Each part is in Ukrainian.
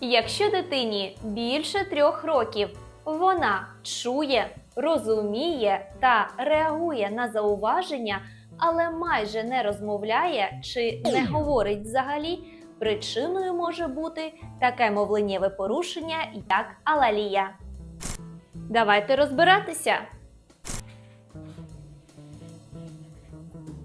Якщо дитині більше трьох років, вона чує, розуміє та реагує на зауваження, але майже не розмовляє чи не говорить взагалі, причиною може бути таке мовленнєве порушення, як алалія. Давайте розбиратися.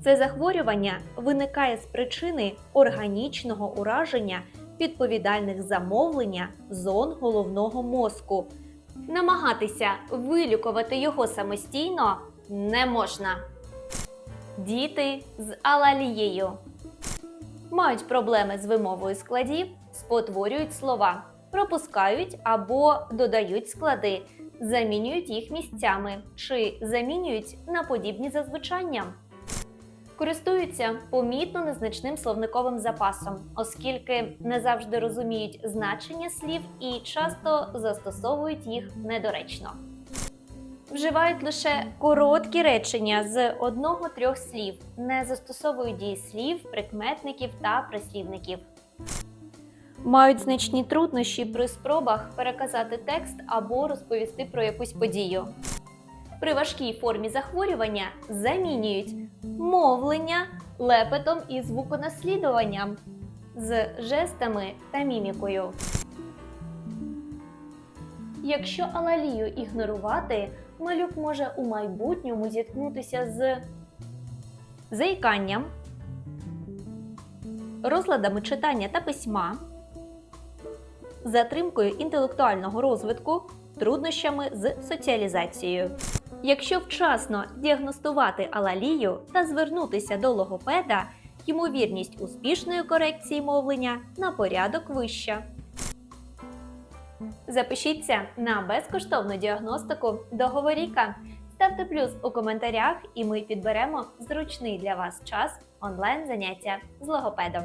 Це захворювання виникає з причини органічного ураження відповідальних за мовлення зон головного мозку. Намагатися вилікувати його самостійно не можна. Діти з алалією мають проблеми з вимовою складів, спотворюють слова, пропускають або додають склади, замінюють їх місцями чи замінюють на подібні за звучанням. Користуються помітно незначним словниковим запасом, оскільки не завжди розуміють значення слів і часто застосовують їх недоречно. Вживають лише короткі речення з одного-трьох слів, не застосовують дієслів, прикметників та прислівників. Мають значні труднощі при спробах переказати текст або розповісти про якусь подію. При важкій формі захворювання замінюють мовлення лепетом і звуконаслідуванням з жестами та мімікою. Якщо алалію ігнорувати, малюк може у майбутньому зіткнутися з заїканням, розладами читання та письма, затримкою інтелектуального розвитку, труднощами з соціалізацією. Якщо вчасно діагностувати алалію та звернутися до логопеда, ймовірність успішної корекції мовлення на порядок вища. Запишіться на безкоштовну діагностику до Говоріка. Ставте плюс у коментарях, і ми підберемо зручний для вас час онлайн заняття з логопедом.